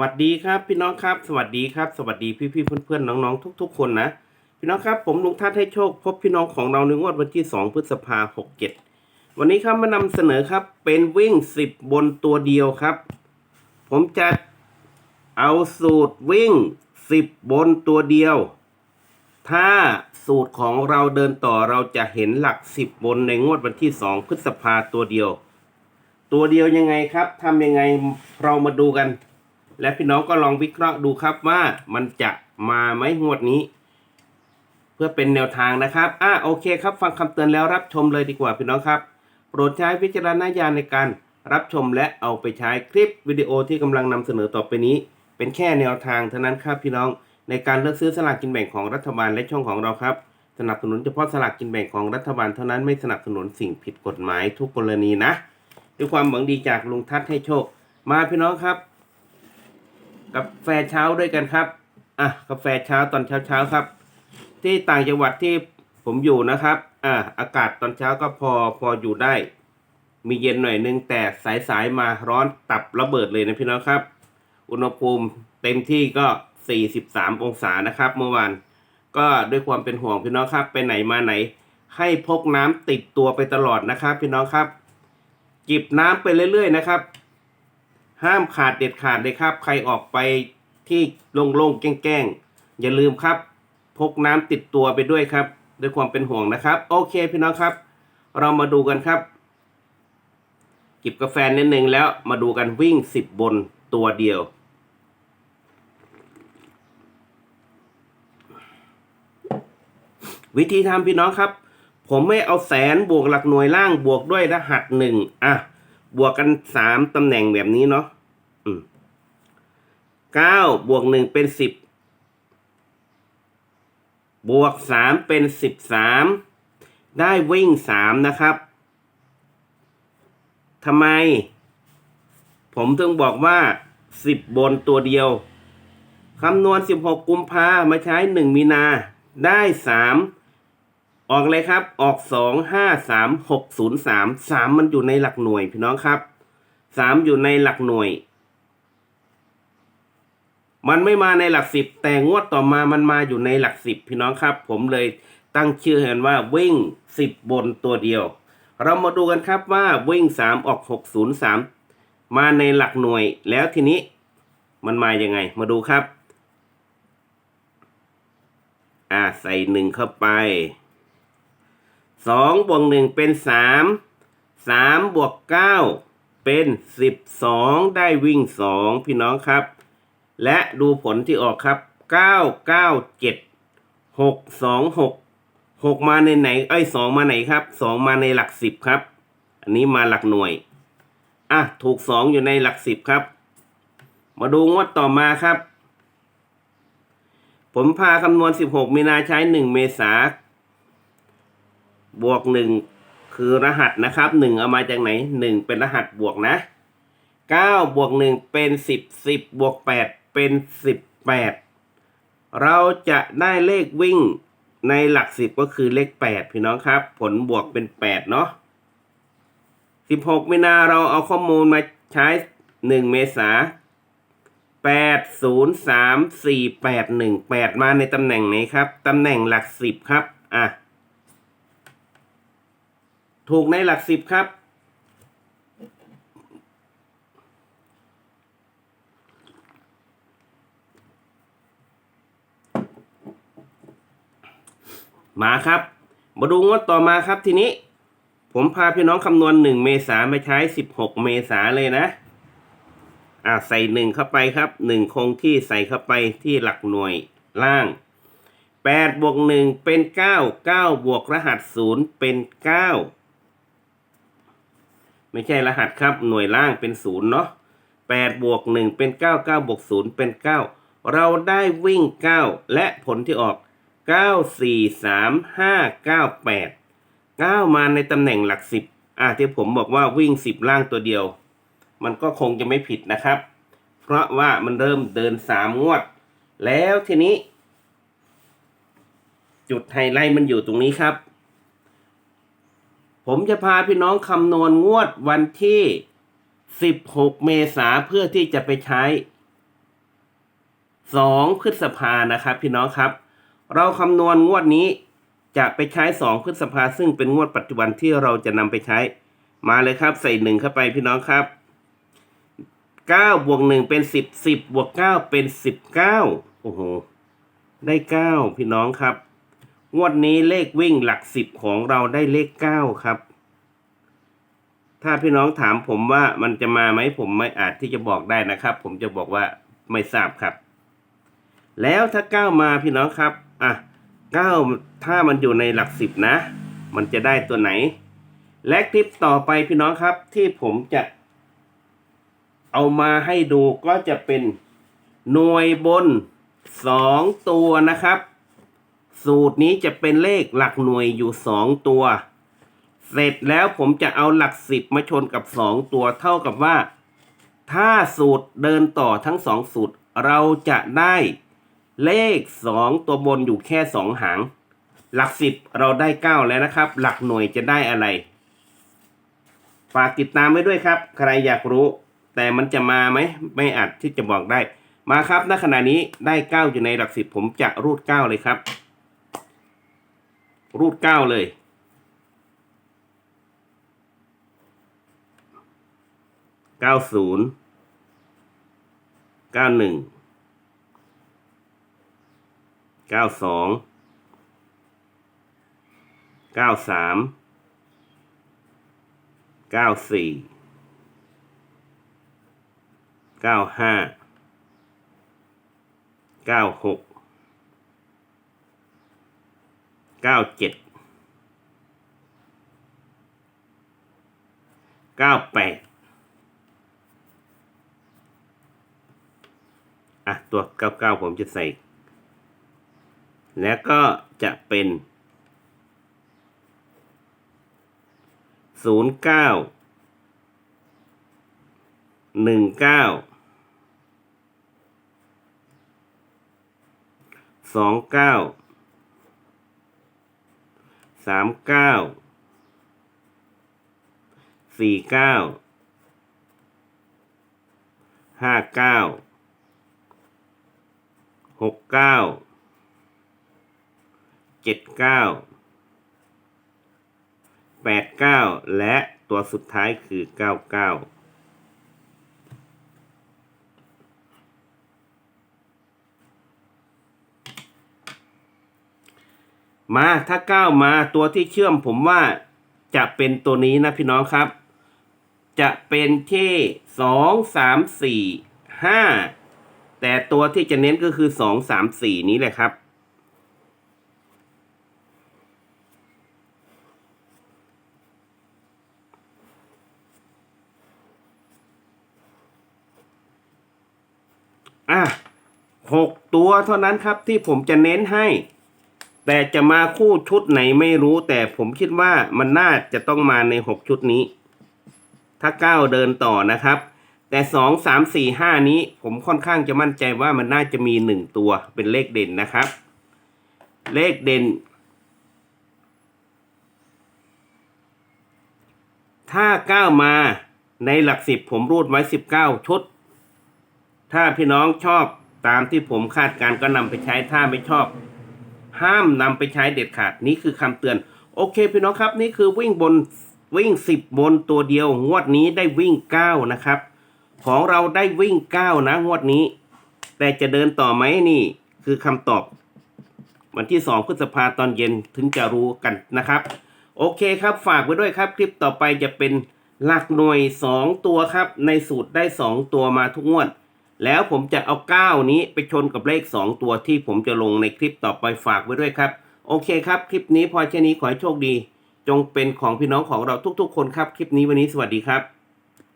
วัสดีครับพี่น้องครับ สวัสดีครับ สวัสดีพี่พี่ๆเพื่อนๆน้องๆทุก ๆ คนนะ พี่น้องครับ ผมลุงทัศน์ให้โชค พบพี่น้องของเราในงวดวันที่ 2 พฤษภาหกเจ็ดวันนี้ครับมานำเสนอครับเป็นวิ่ง 10 บนตัวเดียวครับ ผมจะเอาสูตรวิ่ง 10 บนตัวเดียว ถ้าสูตรของเราเดินต่อเราจะเห็นหลัก 10 บนในงวดวันที่ 2 พฤษภาตัวเดียว ตัวเดียวยังไงครับทำยังไงเรามาดูกัน และพี่น้องก็ลองวิเคราะห์ดูครับว่ามันจะมาไหมงวดนี้ เพื่อเป็นแนวทางนะครับอะโอเคครับ ฟังคำเตือนแล้วรับชมเลยดีกว่าพี่น้องครับ โปรดใช้วิจารณญาณในการรับชมและเอาไปใช้คลิปวิดีโอที่กำลังนำเสนอต่อไปนี้ เป็นแค่แนวทางเท่านั้นครับพี่น้องในการเลือกซื้อสลากกินแบ่งของรัฐบาลและช่องของเราครับ สนับสนุนเฉพาะสลากกินแบ่งของรัฐบาลเท่านั้นไม่สนับสนุนสิ่งผิดกฎหมายทุกกรณีนะด้วยความหวังดีจากลุงทัศน์ให้โชค มาพี่น้องครับ กาแฟเช้าด้วยกันครับ อะกาแฟเช้าตอนเช้าเช้าครับ ที่ต่างจังหวัดที่ผมอยู่นะครับ อะอากาศตอนเช้าก็พอพออยู่ได้ มีเย็นหน่อยนึงแต่สายสายมาร้อนตับระเบิดเลยนะพี่น้องครับ อุณหภูมิเต็มที่ก็ 43 องศานะครับ เมื่อวานก็ด้วยความเป็นห่วงพี่น้องครับไปไหนมาไหน ให้พกน้ำติดตัวไปตลอดนะครับ พี่น้องครับจิบน้ำไปเรื่อย ๆ นะครับ ห้ามขาดเด็ดขาดเลยครับ ใครออกไปที่โล่งๆแก้งๆ อย่าลืมครับ พกน้ำติดตัวไปด้วยครับ ด้วยความเป็นห่วงนะครับ โอเคพี่น้องครับ เรามาดูกันครับจิบกาแฟนิดนึงแล้วมาดูกันวิ่งสิบบนตัวเดียว วิธีทำพี่น้องครับ ผมไม่เอาแสนบวกหลักหน่วยล่างบวกด้วยรหัสหนึ่งอะ บวกกันสามตำแหน่งแบบนี้เนาะเก้าบวกหนึ่งเป็นสิบบวกสามเป็นสิบสามได้วิ่งสามนะครับทำไม ผมถึงบอกว่าสิบบนตัวเดียวคำนวณสิบหกกุมภามาใช้หนึ่งมีนาได้สาม ออกเลยครับ ออกสองห้าสามหกศูนย์สามสามมันอยู่ในหลักหน่วยพี่น้องครับสามอยู่ในหลักหน่วย มันไม่มาในหลักสิบแต่งวดต่อมามันมาอยู่ในหลักสิบพี่น้องครับ ผมเลยตั้งชื่อให้มันว่าวิ่งสิบบนตัวเดียว เรามาดูกันครับว่าวิ่งสามออกหกศูนย์สามมาในหลักหน่วยแล้วทีนี้มันมายังไง มาดูครับ อ่าใส่หนึ่งเข้าไป สองบวกหนึ่งเป็นสามสามบวกเก้าเป็นสิบสองได้วิ่งสองพี่น้องครับ และดูผลที่ออกครับเก้าเก้าเจ็ดหกสองหกหกมาในไหนเอ้สองมาไหนครับสองมาในหลักสิบครับ อันนี้มาหลักหน่วยอะถูกสองอยู่ในหลักสิบครับ มาดูงวดต่อมาครับ ผมพาคำนวณ 16 มีนาใช้ 1 เมษา บวก1คือรหัสนะครับ1เอามาจากไหน1เป็นรหัสบวกนะ9บวก1เป็น10 10บวก8เป็น18เราจะได้เลขวิ่งในหลัก10ก็คือเลข8พี่น้องครับ ผลบวกเป็น8เนาะ16มีนาเราเอาข้อมูลมาใช้1เมษาแปดศูนย์สามสี่แปดหนึ่งแปดมาในตำแหน่งไหนครับ ตำแหน่งหลักสิบครับ อะ ถูกในหลักสิบครับ มาครับ มาดูงวดต่อมาครับทีนี้ ผมพาพี่น้องคำนวณหนึ่งเมษามาใช้สิบหกเมษาเลยนะ อ่าใส่หนึ่งเข้าไปครับหนึ่งคงที่ใส่เข้าไปที่หลักหน่วยล่างแปดบวกหนึ่งเป็นเก้าเก้าบวกรหัสศูนย์เป็นเก้า ไม่ใช่รหัสครับ หน่วยล่างเป็นศูนย์เนาะแปดบวกหนึ่งเป็นเก้าเก้าบวกศูนย์เป็นเก้าเราได้วิ่งเก้าและผลที่ออกเก้าสี่สามห้าเก้าแปดเก้ามาในตำแหน่งหลักสิบอ่าที่ผมบอกว่าวิ่งสิบล่างตัวเดียว มันก็คงจะไม่ผิดนะครับ เพราะว่ามันเริ่มเดินสามงวด แล้วทีนี้ จุดไฮไลท์มันอยู่ตรงนี้ครับ ผมจะพาพี่น้องคำนวณงวดวันที่ 16 เมษาเพื่อที่จะไปใช้สองพฤษภานะครับ พี่น้องครับ เราคำนวณงวดนี้จะไปใช้สองพฤษภาซึ่งเป็นงวดปัจจุบันที่เราจะนำไปใช้ มาเลยครับใส่หนึ่งเข้าไปพี่น้องครับเก้าบวกหนึ่งเป็นสิบสิบบวกเก้าเป็นสิบเก้าโอ้โห ได้เก้าพี่น้องครับ งวดนี้เลขวิ่งหลักสิบของเราได้เลขเก้าครับ ถ้าพี่น้องถามผมว่ามันจะมาไหมผมไม่อาจที่จะบอกได้นะครับ ผมจะบอกว่าไม่ทราบครับ แล้วถ้าเก้ามาพี่น้องครับอะเก้าถ้ามันอยู่ในหลักสิบนะ มันจะได้ตัวไหน และคลิปต่อไปพี่น้องครับที่ผมจะ เอามาให้ดูก็จะเป็นหน่วยบนสองตัวนะครับ สูตรนี้จะเป็นเลขหลักหน่วยอยู่สองตัว เสร็จแล้วผมจะเอาหลักสิบมาชนกับสองตัวเท่ากับว่า ถ้าสูตรเดินต่อทั้งสองสูตร เราจะได้เลขสองตัวบนอยู่แค่สองหาง หลักสิบเราได้เก้าแล้วนะครับ หลักหน่วยจะได้อะไร ฝากติดตามไว้ด้วยครับ ใครอยากรู้ แต่มันจะมาไหมไม่อาจที่จะบอกได้ มาครับณขณะนี้ได้เก้าอยู่ในหลักสิบผมจะรูดเก้าเลยครับ รูดเก้าเลย เก้าศูนย์ เก้าหนึ่ง เก้าสอง เก้าสาม เก้าสี่ เก้าห้า เก้าหก เก้าเจ็ดเก้าแปดอะ ตัวเก้าเก้าผมจะใส่ แล้วก็จะเป็นศูนย์เก้าหนึ่งเก้าสองเก้า สามเก้าสี่เก้าห้าเก้าหกเก้าเจ็ดเก้าแปดเก้าและตัวสุดท้ายคือเก้าเก้า มาถ้าเก้ามาตัวที่เชื่อมผมว่าจะเป็นตัวนี้นะพี่น้องครับ จะเป็นที่สองสามสี่ห้าแต่ตัวที่จะเน้นก็คือสองสามสี่นี้แหละครับ อะหกตัวเท่านั้นครับที่ผมจะเน้นให้ แต่จะมาคู่ชุดไหนไม่รู้แต่ผมคิดว่ามันน่าจะต้องมาในหกชุดนี้ ถ้าเก้าเดินต่อนะครับ แต่สองสามสี่ห้านี้ผมค่อนข้างจะมั่นใจว่ามันน่าจะมีหนึ่งตัวเป็นเลขเด่นนะครับ เลขเด่น ถ้าเก้ามาในหลักสิบผมรูดไว้สิบเก้าชุด ถ้าพี่น้องชอบตามที่ผมคาดการก็นำไปใช้ถ้าไม่ชอบ ห้ามนำไปใช้เด็ดขาดนี่คือคำเตือน โอเคพี่น้องครับนี่คือวิ่งบนวิ่งสิบบนตัวเดียว งวดนี้ได้วิ่งเก้านะครับ ของเราได้วิ่งเก้านะ งวดนี้ แต่จะเดินต่อไหมนี่ คือคำตอบ วันที่สองพฤษภาตอนเย็นถึงจะรู้กันนะครับ โอเคครับฝากไว้ด้วยครับ คลิปต่อไปจะเป็นหลักหน่วยสองตัวครับ ในสูตรได้สองตัวมาทุกงวด แล้วผมจะเอาเก้านี้ไปชนกับเลขสองตัวที่ผมจะลงในคลิปต่อไปฝากไว้ด้วยครับ โอเคครับ คลิปนี้พอแค่นี้ขอให้โชคดี จงเป็นของพี่น้องของเราทุกๆ คนครับ คลิปนี้วันนี้สวัสดีครับ